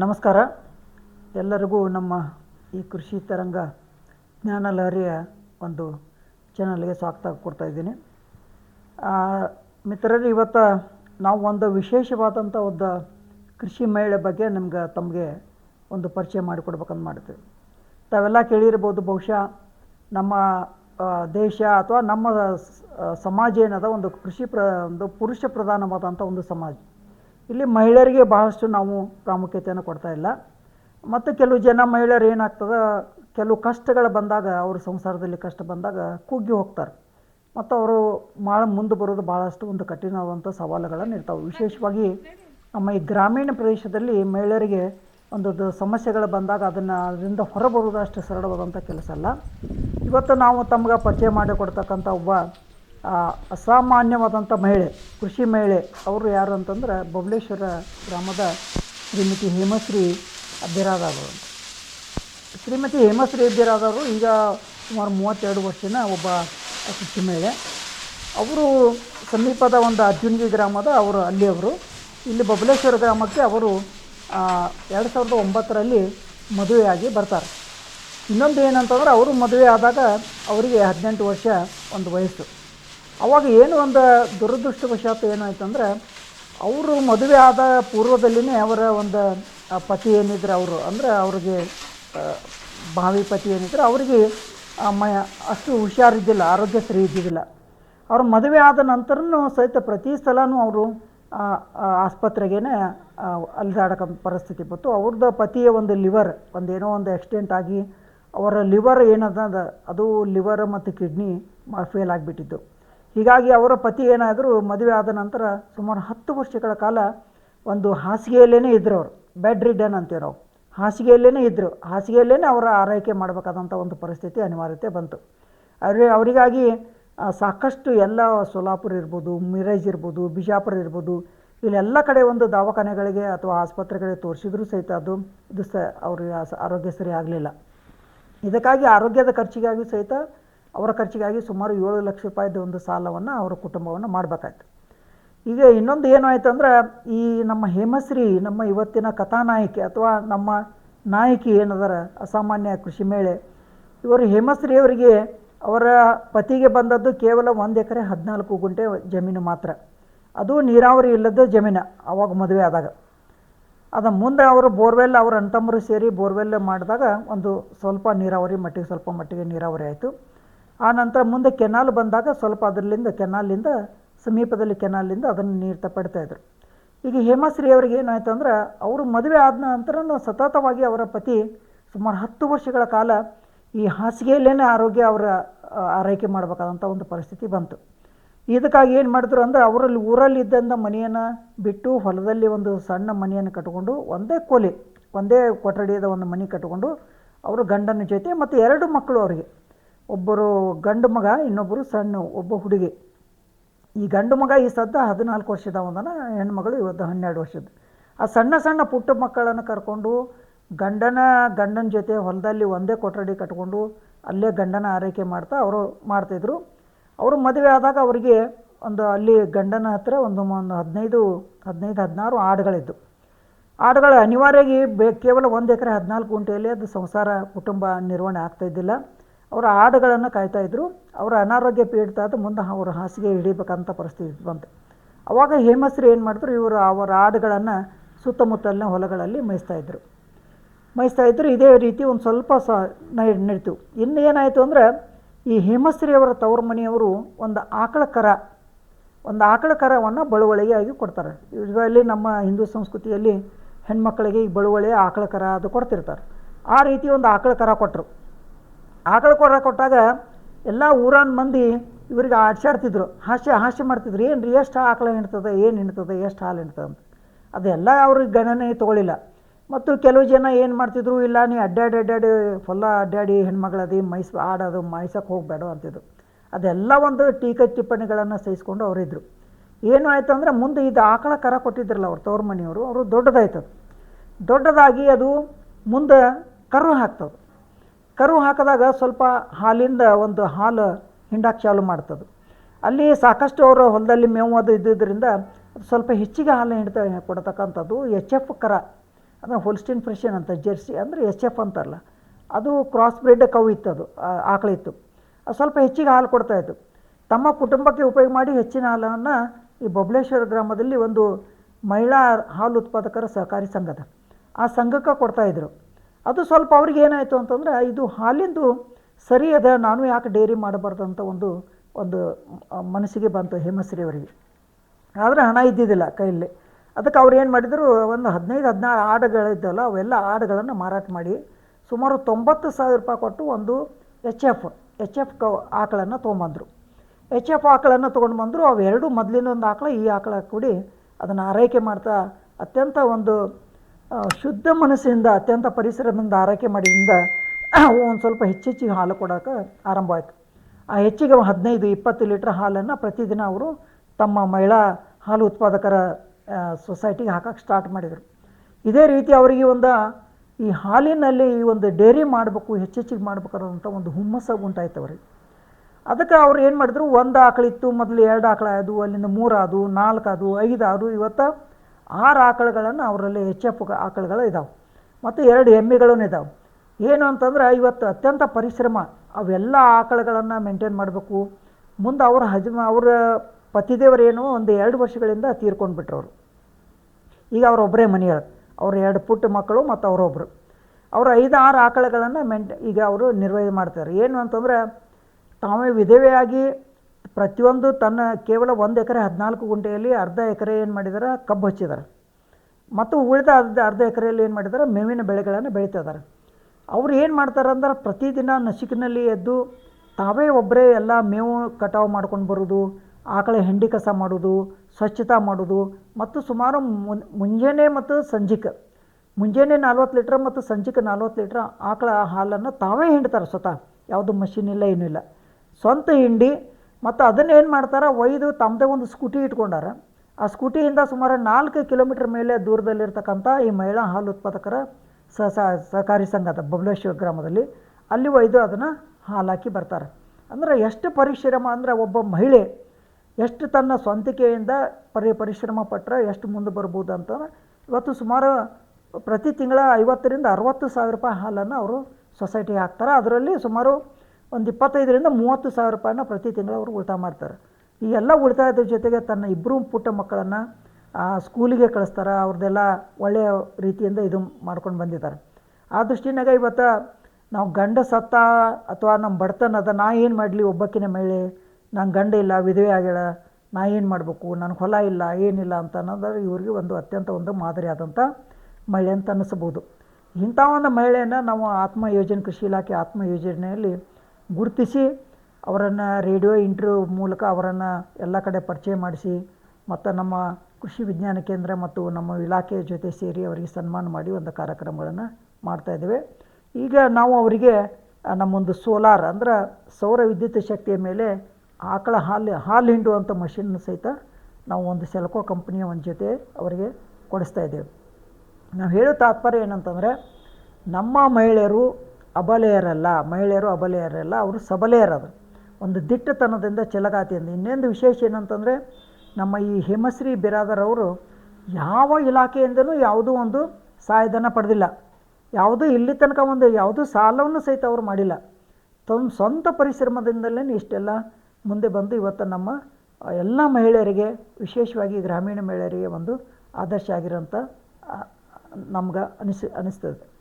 ನಮಸ್ಕಾರ. ಎಲ್ಲರಿಗೂ ನಮ್ಮ ಈ ಕೃಷಿ ತರಂಗ ಜ್ಞಾನ ಲಹರಿಯ ಒಂದು ಚಾನಲ್ಗೆ ಸ್ವಾಗತ ಕೊಡ್ತಾ ಇದ್ದೀನಿ. ಮಿತ್ರರು, ಇವತ್ತು ನಾವು ಒಂದು ವಿಶೇಷವಾದಂಥ ಒಂದು ಕೃಷಿ ಮೇಳ ಬಗ್ಗೆ ನಿಮ್ಗೆ ತಮಗೆ ಒಂದು ಪರಿಚಯ ಮಾಡಿಕೊಡ್ಬೇಕಂತ ಮಾಡ್ತೀವಿ ತಾವೆಲ್ಲ ಕೇಳಿರ್ಬೋದು, ಬಹುಶಃ ನಮ್ಮ ದೇಶ ಅಥವಾ ನಮ್ಮ ಸಮಾಜ ಏನದ, ಒಂದು ಕೃಷಿ ಪ್ರ, ಒಂದು ಪುರುಷ ಪ್ರಧಾನವಾದಂಥ ಒಂದು ಸಮಾಜ. ಇಲ್ಲಿ ಮಹಿಳೆಯರಿಗೆ ಬಹಳಷ್ಟು ನಾವು ಪ್ರಾಮುಖ್ಯತೆಯನ್ನು ಕೊಡ್ತಾ ಇಲ್ಲ. ಮತ್ತು ಕೆಲವು ಜನ ಮಹಿಳೆಯರು ಏನಾಗ್ತದೆ, ಕೆಲವು ಕಷ್ಟಗಳು ಬಂದಾಗ, ಅವ್ರ ಸಂಸಾರದಲ್ಲಿ ಕಷ್ಟ ಬಂದಾಗ ಕುಗ್ಗಿ ಹೋಗ್ತಾರೆ. ಮತ್ತು ಅವರು ಭಾಳ ಮುಂದೆ ಬರೋದು ಭಾಳಷ್ಟು ಒಂದು ಕಠಿಣವಾದಂಥ ಸವಾಲುಗಳನ್ನು ಇರ್ತಾವೆ. ವಿಶೇಷವಾಗಿ ನಮ್ಮ ಈ ಗ್ರಾಮೀಣ ಪ್ರದೇಶದಲ್ಲಿ ಮಹಿಳೆಯರಿಗೆ ಒಂದು ಸಮಸ್ಯೆಗಳು ಬಂದಾಗ ಅದನ್ನು ಅದರಿಂದ ಹೊರಬರುವುದು ಅಷ್ಟು ಸರಳವಾದಂಥ ಕೆಲಸ ಅಲ್ಲ. ಇವತ್ತು ನಾವು ತಮ್ಗೆ ಪರಿಚಯ ಮಾಡಿಕೊಡ್ತಕ್ಕಂಥ ಒಬ್ಬ ಅಸಾಮಾನ್ಯವಾದಂಥ ಮಹಿಳೆ, ಕೃಷಿ ಮಹಿಳೆ, ಅವರು ಯಾರು ಅಂತಂದ್ರೆ ಬಬಲೇಶ್ವರ ಗ್ರಾಮದ ಶ್ರೀಮತಿ ಹೇಮಶ್ರೀ ಅಬ್ಬಿರಾದವರು. ಶ್ರೀಮತಿ ಹೇಮಶ್ರೀ ಅಬ್ಬಿರಾದವರು ಈಗ ಸುಮಾರು ಮೂವತ್ತೆರಡು ವರ್ಷನ ಒಬ್ಬ ಕೃಷಿ ಮಹಿಳೆ. ಅವರು ಸಮೀಪದ ಒಂದು ಅರ್ಜುನ್ಗಿ ಗ್ರಾಮದ ಅವರು, ಅಲ್ಲಿಯವರು. ಇಲ್ಲಿ ಬಬಲೇಶ್ವರ ಗ್ರಾಮಕ್ಕೆ ಅವರು ಎರಡು ಸಾವಿರದ ಒಂಬತ್ತರಲ್ಲಿ ಮದುವೆಯಾಗಿ ಬರ್ತಾರೆ. ಇನ್ನೊಂದು ಏನಂತಂದ್ರೆ ಅವರು ಮದುವೆ ಆದಾಗ ಅವರಿಗೆ ಹದಿನೆಂಟು ವರ್ಷ ಒಂದು ವಯಸ್ಸು. ಅವಾಗ ಏನು ಒಂದು ದುರದೃಷ್ಟವಶಾತ್ ಏನಾಯ್ತು ಅಂದ್ರೆ ಅವರು ಮದುವೆ ಆದ ಪೂರ್ವದಲ್ಲಿನೇ ಅವರ ಒಂದು ಪತಿ ಏನಿದ್ರು ಅವರು ಅಂದರೆ ಅವ್ರಿಗೆ ಭಾವಿ ಪತಿ ಏನಿದ್ರು ಅವರಿಗೆ ಆ, ಮ ಅಷ್ಟು ಹುಷಾರಿದ್ದಿಲ್ಲ ಆರೋಗ್ಯ ಸರಿ ಇದ್ದಿದ್ದಿಲ್ಲ. ಅವ್ರ ಮದುವೆ ಆದ ನಂತರನೂ ಸಹಿತ ಪ್ರತಿ ಸಲನೂ ಅವರು ಆಸ್ಪತ್ರೆಗೇನೆ ಅಲ್ದಾಡಕ ಪರಿಸ್ಥಿತಿ ಬಂತು. ಅವ್ರದ್ದು ಪತಿಯ ಒಂದು ಲಿವರ್ ಒಂದೇನೋ ಒಂದು ಆಕ್ಸಿಡೆಂಟ್ ಆಗಿ ಅವರ ಲಿವರ್ ಏನದ ಅದು ಲಿವರ್ ಮತ್ತು ಕಿಡ್ನಿ ಫೇಲ್ ಆಗಿಬಿಟ್ಟಿದ್ದು. ಹೀಗಾಗಿ ಅವರ ಪತಿ ಏನಾದರೂ ಮದುವೆ ಆದ ನಂತರ ಸುಮಾರು ಹತ್ತು ವರ್ಷಗಳ ಕಾಲ ಒಂದು ಹಾಸಿಗೆಯಲ್ಲೇ ಇದ್ದರು ಅವರು. ಬೆಡ್ ರಿಡನ್ ಅಂತೀವಿ ನಾವು ಹಾಸಿಗೆಯಲ್ಲೇ ಇದ್ದರು ಹಾಸಿಗೆಯಲ್ಲೇ ಅವರ ಆರೈಕೆ ಮಾಡಬೇಕಾದಂಥ ಒಂದು ಪರಿಸ್ಥಿತಿ ಅನಿವಾರ್ಯತೆ ಬಂತು. ಅವ್ರಿಗೆ ಅವರಿಗಾಗಿ ಸಾಕಷ್ಟು ಎಲ್ಲ ಸೋಲಾಪುರ ಇರ್ಬೋದು, ಮಿರೇಜ್ ಇರ್ಬೋದು, ಬಿಜಾಪುರ ಇರ್ಬೋದು, ಇಲ್ಲೆಲ್ಲ ಕಡೆ ಒಂದು ದವಾಖಾನೆಗಳಿಗೆ ಅಥವಾ ಆಸ್ಪತ್ರೆಗಳಿಗೆ ತೋರಿಸಿದ್ರು ಸಹಿತ ಅದು ಇದು ಸ ಅವ್ರಿಗೆ ಆರೋಗ್ಯ ಸರಿ ಆಗಲಿಲ್ಲ. ಇದಕ್ಕಾಗಿ ಆರೋಗ್ಯದ ಖರ್ಚಿಗಾಗಿ ಸಹಿತ ಅವರ ಖರ್ಚಿಗಾಗಿ ಸುಮಾರು ಏಳು ಲಕ್ಷ ರೂಪಾಯಿದ ಒಂದು ಸಾಲವನ್ನು ಅವರ ಕುಟುಂಬವನ್ನು ಮಾಡಬೇಕಾಯ್ತು. ಈಗ ಇನ್ನೊಂದು ಏನು ಆಯಿತು ಅಂದ್ರೆ, ಈ ನಮ್ಮ ಹೇಮಶ್ರೀ, ನಮ್ಮ ಇವತ್ತಿನ ಕಥಾನಾಯಕಿ ಅಥವಾ ನಮ್ಮ ನಾಯಕಿ ಏನದರ, ಅಸಾಮಾನ್ಯ ಕೃಷಿ ಮೇಳೆ, ಇವರು ಹೇಮಶ್ರೀ ಅವರಿಗೆ ಅವರ ಪತಿಗೆ ಬಂದದ್ದು ಕೇವಲ ಒಂದು ಎಕರೆ ಹದಿನಾಲ್ಕು ಗುಂಟೆ ಜಮೀನು ಮಾತ್ರ. ಅದು ನೀರಾವರಿ ಇಲ್ಲದ ಜಮೀನು, ಅವಾಗ ಮದುವೆ ಆದಾಗ. ಅದು ಮುಂದೆ ಅವರು ಬೋರ್ವೆಲ್, ಅವ್ರ ಅಣ್ತಮ್ಮರು ಸೇರಿ ಬೋರ್ವೆಲ್ ಮಾಡಿದಾಗ ಒಂದು ಸ್ವಲ್ಪ ನೀರಾವರಿ, ಮಟ್ಟಿಗೆ ಸ್ವಲ್ಪ ಮಟ್ಟಿಗೆ ನೀರಾವರಿ ಆಯಿತು. ಆ ನಂತರ ಮುಂದೆ ಕೆನಾಲ್ ಬಂದಾಗ ಸ್ವಲ್ಪ ಅದರಲ್ಲಿಂದ ಕೆನಾಲಿಂದ ಸಮೀಪದಲ್ಲಿ ಕೆನಾಲಿಂದ ಅದನ್ನು ನೀರು ತಪ್ಪಡ್ತಾ ಇದ್ರು. ಈಗ ಹೇಮಶ್ರೀ ಅವರಿಗೆ ಏನಾಯ್ತು ಅಂದ್ರೆ, ಅವರು ಮದುವೆ ಆದ ನಂತರ ಸತತವಾಗಿ ಅವರ ಪತಿ ಸುಮಾರು ಹತ್ತು ವರ್ಷಗಳ ಕಾಲ ಈ ಹಾಸಿಗೆಯಲ್ಲೇ ಆರೋಗ್ಯ ಅವರ ಆರೈಕೆ ಮಾಡಬೇಕಾದಂಥ ಒಂದು ಪರಿಸ್ಥಿತಿ ಬಂತು. ಇದಕ್ಕಾಗಿ ಏನು ಮಾಡಿದ್ರು ಅಂದ್ರೆ, ಅವರಲ್ಲಿ ಊರಲ್ಲಿ ಇದ್ದಂಥ ಮನೆಯನ್ನು ಬಿಟ್ಟು ಹೊಲದಲ್ಲಿ ಒಂದು ಸಣ್ಣ ಮನೆಯನ್ನು ಕಟ್ಕೊಂಡು ಒಂದೇ ಕೋಲಿ, ಒಂದೇ ಕೊಠಡಿಯದ ಒಂದು ಮನೆ ಕಟ್ಕೊಂಡು ಅವರು ಗಂಡನ ಜೊತೆ ಮತ್ತು ಎರಡು ಮಕ್ಕಳು ಅವರಿಗೆ. ಒಬ್ಬರು ಗಂಡು ಮಗ, ಇನ್ನೊಬ್ಬರು ಸಣ್ಣ, ಒಬ್ಬ ಹುಡುಗಿ. ಈ ಗಂಡು ಮಗ ಈ ಸದ್ದ ಹದಿನಾಲ್ಕು ವರ್ಷದ ಒಂದನ ಹೆಣ್ಮಗಳು ಇವತ್ತು ಹನ್ನೆರಡು ವರ್ಷದ. ಆ ಸಣ್ಣ ಸಣ್ಣ ಪುಟ್ಟ ಮಕ್ಕಳನ್ನು ಕರ್ಕೊಂಡು ಗಂಡನ ಗಂಡನ ಜೊತೆ ಹೊಲದಲ್ಲಿ ಒಂದೇ ಕೊಠಡಿ ಕಟ್ಕೊಂಡು ಅಲ್ಲೇ ಗಂಡನ ಆರೈಕೆ ಮಾಡ್ತಾ ಅವರು ಮಾಡ್ತಾಯಿದ್ರು ಅವರು ಮದುವೆ ಆದಾಗ ಅವರಿಗೆ ಒಂದು ಅಲ್ಲಿ ಗಂಡನ ಹತ್ತಿರ ಒಂದು ಒಂದು ಹದಿನೈದು ಹದಿನೈದು, ಹದಿನಾರು ಆಡುಗಳಿದ್ದು. ಆಡುಗಳು ಅನಿವಾರ್ಯವಾಗಿ ಬೇ, ಕೇವಲ ಒಂದು ಎಕರೆ ಹದಿನಾಲ್ಕು ಗುಂಟೆಯಲ್ಲಿ ಅದು ಸಂಸಾರ, ಕುಟುಂಬ ನಿರ್ವಹಣೆ ಆಗ್ತಾ ಇದ್ದಿಲ್ಲ. ಅವರ ಆಡುಗಳನ್ನು ಕಾಯ್ತಾ ಇದ್ದರು ಅವರ ಅನಾರೋಗ್ಯ ಪೀಡಿತ ಆದ ಮುಂದೆ ಅವರು ಹಾಸಿಗೆ ಹಿಡಿಬೇಕಂತ ಪರಿಸ್ಥಿತಿ ಬಂತು. ಅವಾಗ ಹೇಮಶ್ರೀ ಏನು ಮಾಡಿದ್ರು, ಇವರು ಅವರ ಆಡುಗಳನ್ನು ಸುತ್ತಮುತ್ತಲಿನ ಹೊಲಗಳಲ್ಲಿ ಮೇಯಿಸ್ತಾ ಇದ್ದರು ಮೇಯಿಸ್ತಾ ಇದ್ದರು ಇದೇ ರೀತಿ ಒಂದು ಸ್ವಲ್ಪ ಸ ನಡೀತು. ಇನ್ನು ಏನಾಯಿತು ಅಂದರೆ, ಈ ಹೇಮಶ್ರೀ ಅವರ ತವರು ಮನೆಯವರು ಒಂದು ಆಕಳ ಕರ ಒಂದು ಆಕಳ ಕರವನ್ನು ಬಳುವಳಿಗೆಯಾಗಿ ಕೊಡ್ತಾರೆ. ಇದರಲ್ಲಿ ನಮ್ಮ ಹಿಂದೂ ಸಂಸ್ಕೃತಿಯಲ್ಲಿ ಹೆಣ್ಮಕ್ಳಿಗೆ ಈ ಬಳುವಳಿ ಆಕಳ ಕರ ಅದು ಕೊಡ್ತಿರ್ತಾರೆ. ಆ ರೀತಿ ಒಂದು ಆಕಳ ಕರ ಕೊಟ್ಟರು ಆಕಳ ಕೊಡ ಕೊಟ್ಟಾಗ ಎಲ್ಲ ಊರನ್ ಮಂದಿ ಇವರಿಗೆ ಆಡ್ಸಾಡ್ತಿದ್ರು. ಹಾಸ್ಯ ಹಾಸ್ಯ ಮಾಡ್ತಿದ್ರು. ಏನು ರೀ ಎಷ್ಟು ಆಕಳ ಹಿಂಡ್ತದೆ ಏನು ಹಿಂಡ್ತದೆ ಎಷ್ಟು ಹಾಲು ಹಿಂಡ್ತದೆ ಅಂತ. ಅದೆಲ್ಲ ಅವ್ರಿಗೆ ಗಣನೆ ತೊಗೊಳಿಲ್ಲ. ಮತ್ತು ಕೆಲವು ಜನ ಏನು ಮಾಡ್ತಿದ್ರು, ಇಲ್ಲ ನೀ ಅಡ್ಡಾಡಿ ಅಡ್ಡಾಡಿ ಹೊಲ ಅಡ್ಡಾಡಿ ಹೆಣ್ಮಗಳದಿ ಮೈಸ್, ಆಡೋದು ಮೈಸಕ್ಕೆ ಹೋಗಬೇಡ ಅಂತಿದ್ರು. ಅದೆಲ್ಲ ಒಂದು ಟೀಕೆ ಟಿಪ್ಪಣಿಗಳನ್ನು ಸಹಿಸ್ಕೊಂಡು ಅವರಿದ್ದರು ಏನು ಆಯಿತು ಅಂದರೆ ಮುಂದೆ ಇದು ಆಕಳ ಕರ ಕೊಟ್ಟಿದ್ರಲ್ಲ ಅವ್ರು ತವ್ರ ಮನೆಯವರು, ಅವರು ದೊಡ್ಡದಾಯ್ತದೆ. ದೊಡ್ಡದಾಗಿ ಅದು ಮುಂದೆ ಕರು ಹಾಕ್ತದೆ. ಕರು ಹಾಕಿದಾಗ ಸ್ವಲ್ಪ ಹಾಲಿಂದ ಒಂದು ಹಾಲು ಹಿಂಡಕ್ಕೆ ಚಾಲು ಮಾಡ್ತದೆ. ಅಲ್ಲಿ ಸಾಕಷ್ಟು ಅವರು ಹೊಲದಲ್ಲಿ ಮೇವು ಅದು ಇದ್ದಿದ್ದರಿಂದ ಸ್ವಲ್ಪ ಹೆಚ್ಚಿಗೆ ಹಾಲು ಹಿಂಡ್ತಾ ಕೊಡತಕ್ಕಂಥದ್ದು ಎಚ್ ಎಫ್ ಕರ, ಅಂದರೆ ಹೋಲ್ಸ್ಟೀನ್ ಫ್ರೆಶನ್ ಅಂತ, ಜೆರ್ಸಿ ಅಂದರೆ ಎಚ್ ಎಫ್ ಅಂತಾರಲ್ಲ, ಅದು ಕ್ರಾಸ್ ಬ್ರೀಡ್ ಕವು ಇತ್ತು ಅದು ಆ- ಆಕಳಿತ್ತು ಅದು ಸ್ವಲ್ಪ ಹೆಚ್ಚಿಗೆ ಹಾಲು ಕೊಡ್ತಾಯಿತ್ತು ತಮ್ಮ ಕುಟುಂಬಕ್ಕೆ ಉಪಯೋಗ ಮಾಡಿ ಹೆಚ್ಚಿನ ಹಾಲನ್ನು ಈ ಬಬಲೇಶ್ವರ ಗ್ರಾಮದಲ್ಲಿ ಒಂದು ಮಹಿಳಾ ಹಾಲು ಉತ್ಪಾದಕರ ಸಹಕಾರಿ ಸಂಘದ, ಆ ಸಂಘಕ್ಕೆ ಕೊಡ್ತಾಯಿದ್ರು ಅದು ಸ್ವಲ್ಪ ಅವ್ರಿಗೆ ಏನಾಯಿತು ಅಂತಂದ್ರೆ, ಇದು ಹಾಲಿಂದು ಸರಿ ಅದ ನಾನು ಯಾಕೆ ಡೈರಿ ಮಾಡಬಾರ್ದು ಅಂತ ಒಂದು ಒಂದು ಮನಸ್ಸಿಗೆ ಬಂತು ಹೇಮಶ್ರೀ ಅವರಿಗೆ. ಆದರೆ ಹಣ ಇದ್ದಿದ್ದಿಲ್ಲ ಕೈಯಲ್ಲಿ. ಅದಕ್ಕೆ ಅವ್ರು ಏನು ಮಾಡಿದರು, ಒಂದು ಹದಿನೈದು, ಹದಿನಾರು ಆಡುಗಳಿದ್ದಲ್ಲ ಅವೆಲ್ಲ ಆಡುಗಳನ್ನು ಮಾರಾಟ ಮಾಡಿ ಸುಮಾರು ತೊಂಬತ್ತು ಸಾವಿರ ರೂಪಾಯಿ ಕೊಟ್ಟು ಒಂದು ಎಚ್ ಎಫ್ ಎಚ್ ಎಫ್ ಕ ಆಕಳನ್ನು ತೊಗೊಂಬಂದರು ಎಚ್ ಎಫ್ ಆಕಳನ್ನು ತೊಗೊಂಡು ಬಂದರು ಅವೆರಡು ಮೊದಲಿನ ಒಂದು ಆಕಳ, ಈ ಆಕಳ ಕೂಡಿ ಅದನ್ನು ಆರೈಕೆ ಮಾಡ್ತಾ ಅತ್ಯಂತ ಒಂದು ಶುದ್ಧ ಮನಸ್ಸಿಂದ ಅತ್ಯಂತ ಪರಿಸರದಿಂದ ಆರೈಕೆ ಮಾಡಿದಿಂದ ಒಂದು ಸ್ವಲ್ಪ ಹೆಚ್ಚೆಚ್ಚಿಗೆ ಹಾಲು ಕೊಡೋಕೆ ಆರಂಭ ಆಯಿತು. ಆ ಹೆಚ್ಚಿಗೆ ಹದಿನೈದು, ಇಪ್ಪತ್ತು ಲೀಟ್ರ್ ಹಾಲನ್ನು ಪ್ರತಿದಿನ ಅವರು ತಮ್ಮ ಮಹಿಳಾ ಹಾಲು ಉತ್ಪಾದಕರ ಸೊಸೈಟಿಗೆ ಹಾಕಕ್ಕೆ ಸ್ಟಾರ್ಟ್ ಮಾಡಿದರು. ಇದೇ ರೀತಿ ಅವರಿಗೆ ಒಂದು ಈ ಹಾಲಿನಲ್ಲಿ ಈ ಒಂದು ಡೈರಿ ಮಾಡಬೇಕು, ಹೆಚ್ಚೆಚ್ಚಿಗೆ ಮಾಡ್ಬೇಕಾದಂಥ ಒಂದು ಹುಮ್ಮಸ್ಸ ಉಂಟಾಯ್ತು ಅವ್ರಿಗೆ. ಅದಕ್ಕೆ ಅವ್ರು ಏನು ಮಾಡಿದ್ರು, ಒಂದು ಆಕಳಿತ್ತು, ಮೊದಲು ಎರಡು ಆಕಳ ಆದವು ಅಲ್ಲಿಂದ ಮೂರು ಆದವು ನಾಲ್ಕು ಆದವು ಐದು ಆದವು ಇವತ್ತು ಆರು ಆಕಳುಗಳನ್ನು ಅವರಲ್ಲಿ ಎಚ್ ಎಫ್ ಆಕಳುಗಳು ಇದ್ದಾವೆ ಮತ್ತು ಎರಡು ಎಮ್ಮೆಗಳೂ ಇದ್ದಾವೆ ಏನು ಅಂತಂದ್ರೆ ಇವತ್ತು ಅತ್ಯಂತ ಪರಿಶ್ರಮ ಅವೆಲ್ಲ ಆಕಳುಗಳನ್ನು ಮೇಂಟೈನ್ ಮಾಡಬೇಕು. ಮುಂದೆ ಅವ್ರ ಹಜಮ ಅವರ ಪತಿದೇವರೇನು ಒಂದು ಎರಡು ವರ್ಷಗಳಿಂದ ತೀರ್ಕೊಂಡು ಅವರು ಈಗ ಅವರೊಬ್ಬರೇ ಮನೆಯವರು. ಅವ್ರ ಎರಡು ಪುಟ್ಟ ಮಕ್ಕಳು ಮತ್ತು ಅವರೊಬ್ಬರು ಅವರು ಐದು ಆರು ಆಕಳುಗಳನ್ನು ಮೆಂಟ್ ಈಗ ಅವರು ನಿರ್ವಹಣೆ ಮಾಡ್ತಾರೆ. ಏನು ಅಂತಂದ್ರೆ ತಾವೇ ವಿಧವೆಯಾಗಿ ಪ್ರತಿಯೊಂದು ತನ್ನ ಕೇವಲ ಒಂದು ಎಕರೆ, ಹದಿನಾಲ್ಕು ಗುಂಟೆಯಲ್ಲಿ ಅರ್ಧ ಎಕರೆ ಏನು ಮಾಡಿದಾರೆ? ಕಬ್ಬು ಹಚ್ಚಿದ್ದಾರೆ ಮತ್ತು ಉಳಿದ ಅರ್ಧ ಅರ್ಧ ಎಕರೆಯಲ್ಲಿ ಏನು ಮಾಡಿದ್ದಾರೆ ಮೇವಿನ ಬೆಳೆಗಳನ್ನು ಬೆಳೀತಾ ಇದ್ದಾರೆ ಅವ್ರು ಏನು ಮಾಡ್ತಾರೆ ಅಂದ್ರೆ ಪ್ರತಿದಿನ ನಸಿಕಿನಲ್ಲಿ ಎದ್ದು ತಾವೇ ಒಬ್ಬರೇ ಎಲ್ಲ ಮೇವು ಕಟಾವು ಮಾಡ್ಕೊಂಡು ಬರೋದು, ಆಕಳ ಹೆಂಡಿ ಕಸ ಮಾಡೋದು, ಸ್ವಚ್ಛತಾ ಮಾಡೋದು, ಮತ್ತು ಸುಮಾರು ಮುಂಜಾನೆ ಮತ್ತು ಸಂಜಿಕ. ಮುಂಜಾನೆ ನಲ್ವತ್ತು ಲೀಟ್ರ್ ಮತ್ತು ಸಂಜಿಕ ನಲ್ವತ್ತು ಲೀಟ್ರ್ ಆಕಳ ಹಾಲನ್ನು ತಾವೇ ಹಿಂಡ್ತಾರೆ ಸ್ವತಃ. ಯಾವುದು ಮಷಿನ್ ಇಲ್ಲ, ಏನೂ ಇಲ್ಲ. ಸ್ವಂತ ಹಿಂಡಿ ಮತ್ತು ಅದನ್ನು ಏನು ಮಾಡ್ತಾರೆ, ಒಯ್ದು ತಮ್ಮದೇ ಒಂದು ಸ್ಕೂಟಿ ಇಟ್ಕೊಂಡಾರ. ಆ ಸ್ಕೂಟಿಯಿಂದ ಸುಮಾರು ನಾಲ್ಕು ಕಿಲೋಮೀಟ್ರ್ ಮೇಲೆ ದೂರದಲ್ಲಿರ್ತಕ್ಕಂಥ ಈ ಮಹಿಳಾ ಹಾಲು ಉತ್ಪಾದಕರ ಸಹ ಸಹ- ಸಹಕಾರಿ ಸಂಘದ ಬಬಲೇಶ್ವರ ಗ್ರಾಮದಲ್ಲಿ ಅಲ್ಲಿ ಒಯ್ದು ಅದನ್ನು ಹಾಲಾಕಿ ಬರ್ತಾರೆ. ಅಂದರೆ ಎಷ್ಟು ಪರಿಶ್ರಮ ಅಂದರೆ ಒಬ್ಬ ಮಹಿಳೆ ಎಷ್ಟು ತನ್ನ ಸ್ವಂತಿಕೆಯಿಂದ ಪರಿ ಪರಿಶ್ರಮ ಪಟ್ಟರೆ ಎಷ್ಟು ಮುಂದೆ ಬರ್ಬೋದು ಅಂತ ಇವತ್ತು ಸುಮಾರು ಪ್ರತಿ ತಿಂಗಳ ಐವತ್ತರಿಂದ ಅರವತ್ತು ಸಾವಿರ ರೂಪಾಯಿ ಹಾಲನ್ನು ಅವರು ಸೊಸೈಟಿಗೆ ಹಾಕ್ತಾರೆ. ಅದರಲ್ಲಿ ಸುಮಾರು ಒಂದು ಇಪ್ಪತ್ತೈದರಿಂದ ಮೂವತ್ತು ಸಾವಿರ ರೂಪಾಯಿನ ಪ್ರತಿ ತಿಂಗಳು ಅವರು ಉಳಿತಾಯ ಮಾಡ್ತಾರೆ. ಈ ಎಲ್ಲ ಉಳಿತಾಯದ ಜೊತೆಗೆ ತನ್ನ ಇಬ್ಬರು ಪುಟ್ಟ ಮಕ್ಕಳನ್ನು ಸ್ಕೂಲಿಗೆ ಕಳಿಸ್ತಾರೆ. ಅವ್ರದ್ದೆಲ್ಲ ಒಳ್ಳೆಯ ರೀತಿಯಿಂದ ಇದು ಮಾಡ್ಕೊಂಡು ಬಂದಿದ್ದಾರೆ. ಆ ದೃಷ್ಟಿನಾಗ ಇವತ್ತು ನಾವು ಗಂಡ ಸತ್ತ ಅಥವಾ ನಮ್ಮ ಬಡತನ ಅದ, ನಾ ಏನು ಮಾಡಲಿ? ಒಬ್ಬಕ್ಕಿನ ಮಹಿಳೆ ನಂಗೆ ಗಂಡ ಇಲ್ಲ, ವಿಧವೆ ಆಗ್ಯಾಳ, ನಾ ಏನು ಮಾಡಬೇಕು? ನನಗೆ ಹೊಲ ಇಲ್ಲ, ಏನಿಲ್ಲ ಅಂತ ಅನ್ನೋದು ಇವ್ರಿಗೆ ಒಂದು ಅತ್ಯಂತ ಒಂದು ಮಾದರಿಯಾದಂಥ ಮಹಿಳೆ ಅಂತ ಅನ್ನಿಸ್ಬೋದು ಇಂಥ ಒಂದು ಮಹಿಳೆಯನ್ನು ನಾವು ಆತ್ಮ ಯೋಜನೆ, ಕೃಷಿ ಇಲಾಖೆ ಆತ್ಮ ಯೋಜನೆಯಲ್ಲಿ ಗುರುತಿಸಿ ಅವರನ್ನು ರೇಡಿಯೋ ಇಂಟ್ರ್ಯೂ ಮೂಲಕ ಅವರನ್ನು ಎಲ್ಲ ಕಡೆ ಪರಿಚಯ ಮಾಡಿಸಿ ಮತ್ತು ನಮ್ಮ ಕೃಷಿ ವಿಜ್ಞಾನ ಕೇಂದ್ರ ಮತ್ತು ನಮ್ಮ ಇಲಾಖೆಯ ಜೊತೆ ಸೇರಿ ಅವರಿಗೆ ಸನ್ಮಾನ ಮಾಡಿ ಒಂದು ಕಾರ್ಯಕ್ರಮಗಳನ್ನು ಮಾಡ್ತಾಯಿದ್ದೇವೆ ಈಗ ನಾವು ಅವರಿಗೆ ನಮ್ಮೊಂದು ಸೋಲಾರ್ ಅಂದ್ರೆ ಸೌರ ವಿದ್ಯುತ್ ಶಕ್ತಿಯ ಮೇಲೆ ಆಕಳ ಹಾಲು ಹಾಲು ಹಿಂಡುವಂಥ ಮಷಿನ್ ಸಹಿತ ನಾವು ಒಂದು ಸೆಲ್ಕೋ ಕಂಪ್ನಿಯ ಒಂದು ಜೊತೆ ಅವರಿಗೆ ಕೊಡಿಸ್ತಾ ಇದ್ದೇವೆ. ನಾವು ಹೇಳೋ ತಾತ್ಪರ್ಯ ಏನಂತಂದರೆ ನಮ್ಮ ಮಹಿಳೆಯರು ಅಬಲೆಯರಲ್ಲ, ಮಹಿಳೆಯರು ಅಬಲೆಯರಲ್ಲ, ಅವರು ಸಬಲೆಯರದು. ಒಂದು ದಿಟ್ಟತನದಿಂದ ಚಲಗಾತಿಯಿಂದ ಇನ್ನೊಂದು ವಿಶೇಷ ಏನಂತಂದರೆ, ನಮ್ಮ ಈ ಹೇಮಶ್ರೀ ಬಿರಾದರ್ ಅವರು ಯಾವ ಇಲಾಖೆಯಿಂದಲೂ ಯಾವುದೂ ಒಂದು ಸಹಾಯಧನ ಪಡೆದಿಲ್ಲ. ಯಾವುದೂ ಇಲ್ಲಿ ತನಕ ಒಂದು ಯಾವುದೂ ಸಾಲವನ್ನು ಸಹಿತ ಅವರು ಮಾಡಿಲ್ಲ. ತಮ್ಮ ಸ್ವಂತ ಪರಿಶ್ರಮದಿಂದಲೇ ಇಷ್ಟೆಲ್ಲ ಮುಂದೆ ಬಂದು ಇವತ್ತು ನಮ್ಮ ಎಲ್ಲ ಮಹಿಳೆಯರಿಗೆ, ವಿಶೇಷವಾಗಿ ಗ್ರಾಮೀಣ ಮಹಿಳೆಯರಿಗೆ ಒಂದು ಆದರ್ಶ ಆಗಿರೋಂಥ ನಮ್ಗೆ ಅನಿಸಿ, ಅನಿಸ್ತದೆ.